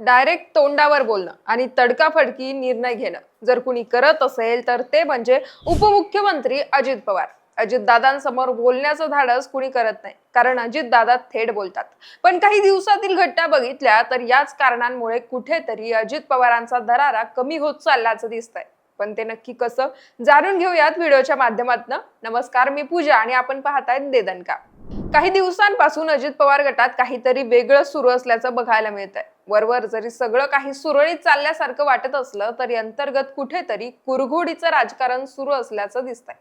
Direct तोंडावर बोलणं आणि तडकाफडकी निर्णय घेणं. जर कुणी करत असेल तर ते म्हणजे उपमुख्यमंत्री अजित पवार. अजितदादांसमोर बोलण्याचं धाडस कुणी करत नाही कारण अजितदादा थेट बोलतात. पण काही दिवसातील घटना बघितल्या तर याच कारणांमुळे कुठेतरी अजित पवारांचा दरारा कमी होत चालल्याचं दिसतंय. पण ते नक्की कसं जाणून घेऊयात व्हिडिओच्या माध्यमातून. नमस्कार मी पूजा आणि आपण पाहतायत देदनका काही दिवसांपासून अजित पवार गटात काहीतरी वेगळं सुरू असल्याचं बघायला मिळत आहे वरवर जरी सगळं काही सुरळीत चालल्यासारखं वाटत असलं तरी अंतर्गत कुठेतरी कुरघोडीचं राजकारण सुरू असल्याचं दिसतंय.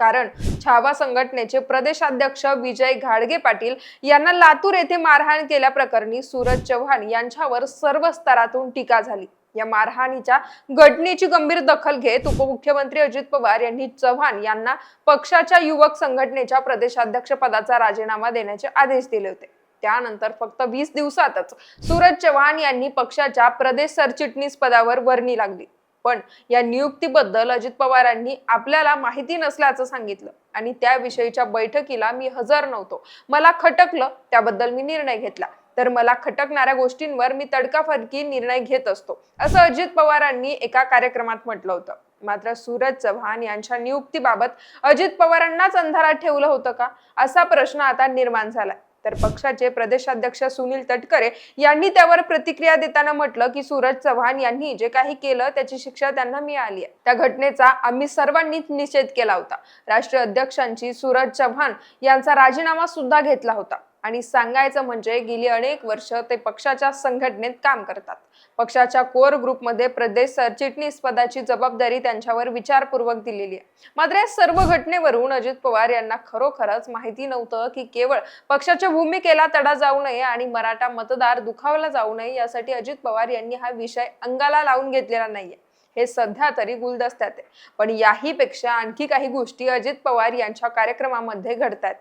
कारण छावा संघटनेचे प्रदेशाध्यक्ष विजय घाडगे पाटील यांना लातूर येथे मारहाण केल्याप्रकरणी सूरज चव्हाण यांच्यावर सर्व स्तरातून टीका झाली. या मारहाणीच्या घटनेची गंभीर दखल घेत उपमुख्यमंत्री अजित पवार यांनी चव्हाण यांना पक्षाच्या युवक संघटनेच्या प्रदेशाध्यक्ष पदाचा राजीनामा देण्याचे आदेश दिले होते. त्यानंतर फक्त वीस दिवसातच सूरज चव्हाण यांनी पक्षाच्या प्रदेश सरचिटणीस पदावर वर्णी लागली. पण या नियुक्तीबद्दल अजित पवारांनी आपल्याला माहिती नसल्याचं सांगितलं आणि त्याविषयीच्या बैठकीला मी हजर नव्हतो. मला खटकलं त्याबद्दल मी निर्णय घेतला. तर मला खटकणाऱ्या गोष्टींवर मी तडकाफडकी निर्णय घेत असतो. असं अजित पवारांनी एका कार्यक्रमात म्हटलं होतं. मात्र सूरज चव्हाण यांच्या नियुक्तीबाबत अजित पवारांनाच अंधारात ठेवलं होतं का? असा प्रश्न आता निर्माण झालाय. तर पक्षाचे प्रदेशाध्यक्ष सुनील तटकरे यांनी त्यावर प्रतिक्रिया देताना म्हटलं की सूरज चव्हाण यांनी जे काही केलं त्याची शिक्षा त्यांना मिळाली आहे. त्या घटनेचा आम्ही सर्वांनीच निषेध केला होता. राष्ट्रीय अध्यक्षांची सूरज चव्हाण यांचा राजीनामा सुद्धा घेतला होता. आणि सांगायचं म्हणजे गेली अनेक वर्ष ते पक्षाच्या संघटनेत काम करतात. पक्षाच्या कोर ग्रुपमध्ये प्रदेश सरचिटणीस पदाची जबाबदारी त्यांच्यावर विचारपूर्वक दिलेली आहे. मात्र या सर्व घटनेवरून अजित पवार यांना खरोखरच माहिती नव्हतं की केवळ पक्षाच्या भूमिकेला तडा जाऊ नये आणि मराठा मतदार दुखावला जाऊ नये यासाठी अजित पवार यांनी हा विषय अंगाला लावून घेतलेला नाहीये. हे सध्या तरी गुलदस्त्यात आहे पण याही पेक्षा आणखी काही गोष्टी अजित पवार यांच्या कार्यक्रमामध्ये घडतात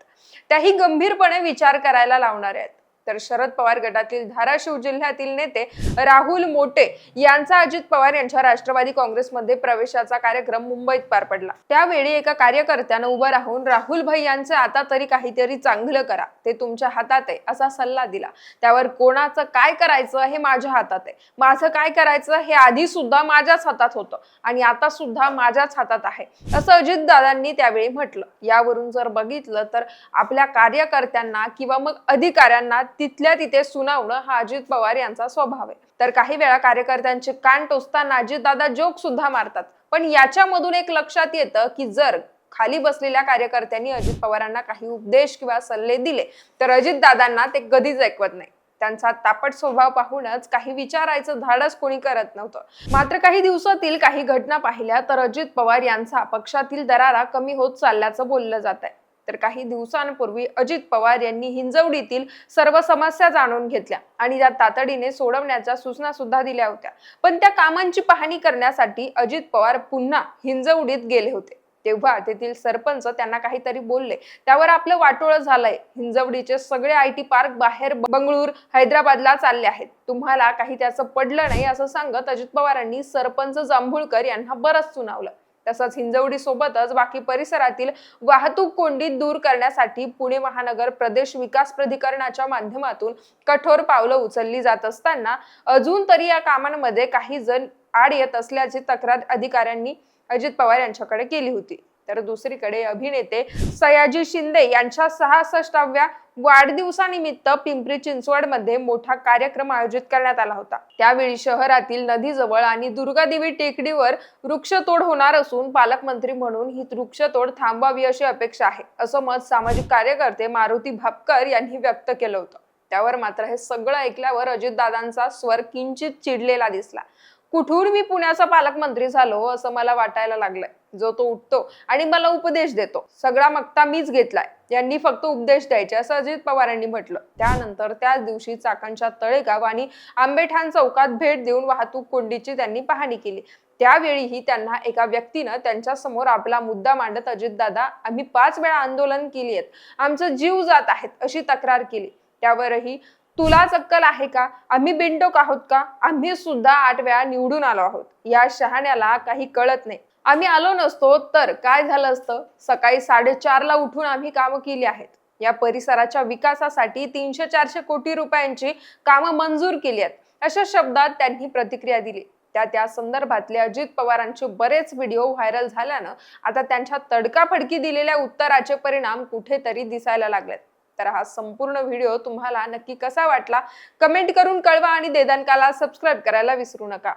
त्याही गंभीरपणे विचार करायला लावणार आहेत. तर शरद पवार गटातील धाराशिव जिल्ह्यातील नेते राहुल मोटे यांचा अजित पवार यांच्या राष्ट्रवादी काँग्रेसमध्ये प्रवेशाचा कार्यक्रम मुंबईत पार पडला. त्यावेळी एका कार्यकर्त्यानं उभं राहून राहुल भाई यांचं आता तरी काहीतरी चांगलं करा. ते तुमच्या हातात आहे असा सल्ला दिला. त्यावर कोणाचं काय करायचं हे माझ्या हातात आहे. माझं काय करायचं हे आधी सुद्धा माझ्याच हातात होतं आणि आता सुद्धा माझ्याच हातात आहे असं अजित दादांनी त्यावेळी म्हटलं. यावरून जर बघितलं तर आपल्या कार्यकर्त्यांना किंवा मग अधिकाऱ्यांना तिथल्या तिथे सुनावणं हा अजित पवार यांचा स्वभाव आहे. तर काही वेळा कार्यकर्त्यांचे कान टोचताना अजितदादा जोक सुद्धा मारतात. पण याच्यामधून एक लक्षात येतं की जर खाली बसलेल्या कार्यकर्त्यांनी अजित पवारांना काही उपदेश किंवा सल्ले दिले तर अजितदादांना ते कधीच ऐकवत नाही. त्यांचा तापट स्वभाव पाहूनच काही विचारायचं धाडस कोणी करत नव्हतं. मात्र काही दिवसातील काही घटना पाहिल्या तर अजित पवार यांचा पक्षातील दरारा कमी होत चालल्याचं बोललं जात आहे तर काही दिवसांपूर्वी अजित पवार यांनी हिंजवडीतील सर्व समस्या जाणून घेतल्या आणि त्या तातडीने सोडवण्याच्या सूचना सुद्धा दिल्या होत्या. पण त्या कामांची पाहणी करण्यासाठी अजित पवार पुन्हा हिंजवडीत गेले होते. तेव्हा तेथील सरपंच त्यांना काहीतरी बोलले. त्यावर आपलं वाटोळं झालंय. हिंजवडीचे सगळे आय टी पार्क बाहेर बंगळूर हैदराबादला चालले आहेत. तुम्हाला काही त्याचं पडलं नाही असं सांगत अजित पवारांनी सरपंच जांभुळकर यांना बरंच सुनावलं. तसंच हिंजवडी सोबतच बाकी परिसरातील वाहतूक कोंडी दूर करण्यासाठी पुणे महानगर प्रदेश विकास प्राधिकरणाच्या माध्यमातून कठोर पावलं उचलली जात असताना अजून तरी या कामांमध्ये काही जण आड येत असल्याची तक्रार अधिकाऱ्यांनी अजित पवार यांच्याकडे केली होती. तर दुसरीकडे अभिनेते सयाजी शिंदे यांच्या सहासष्टाव्या वाढदिवसानिमित्त पिंपरी चिंचवडमध्ये मोठा कार्यक्रम आयोजित करण्यात आला होता. त्यावेळी शहरातील नदीजवळ आणि दुर्गादेवी टेकडीवर वृक्षतोड होणार असून पालकमंत्री म्हणून ही वृक्षतोड थांबावी अशी अपेक्षा आहे असं मत सामाजिक कार्यकर्ते मारुती भापकर यांनी व्यक्त केलं होतं. त्यावर मात्र हे सगळं ऐकल्यावर अजितदादांचा स्वर किंचित चिडलेला दिसला. कुठून मी पुण्याचा पालकमंत्री झालो असं मला वाटायला लागलंय. जो तो उठतो आणि मला उपदेश देतो. सगळा मक्ता मीच घेतलाय. यांनी फक्त उपदेश द्यायचे असं अजित पवारांनी म्हटलं. त्यानंतर त्याच दिवशी चाकणच्या तळेगाव आणि आंबेठाण चौकात भेट देऊन वाहतूक कोंडीची त्यांनी पाहणी केली. त्यावेळीही त्यांना एका व्यक्तीनं त्यांच्यासमोर आपला मुद्दा मांडत अजितदादा आम्ही पाच वेळा आंदोलन केली आहेत. आमचं जीव जात आहेत अशी तक्रार केली. त्यावरही तुला अक्कल आहे का? आम्ही बिनडोक आहोत का? आम्ही सुद्धा आठ वेळा निवडून आलो आहोत. या शहाण्याला काही कळत नाही. आम्ही आलो नसतो तर काय झालं असतं? सकाळी साडेचारला उठून आम्ही कामं केली आहेत. या परिसराच्या विकासासाठी तीनशे चारशे कोटी रुपयांची कामं मंजूर केली आहेत. अशा शब्दात त्यांनी प्रतिक्रिया दिली. त्या त्या संदर्भातले अजित पवारांचे बरेच व्हिडिओ व्हायरल झाल्यानं आता त्यांच्या तडकाफडकी दिलेल्या उत्तराचे परिणाम कुठेतरी दिसायला लागलेत. तर हा संपूर्ण व्हिडिओ तुम्हाला नक्की कसा वाटला? कमेंट करून कळवा आणि देदानकाला सबस्क्राईब करायला विसरू नका.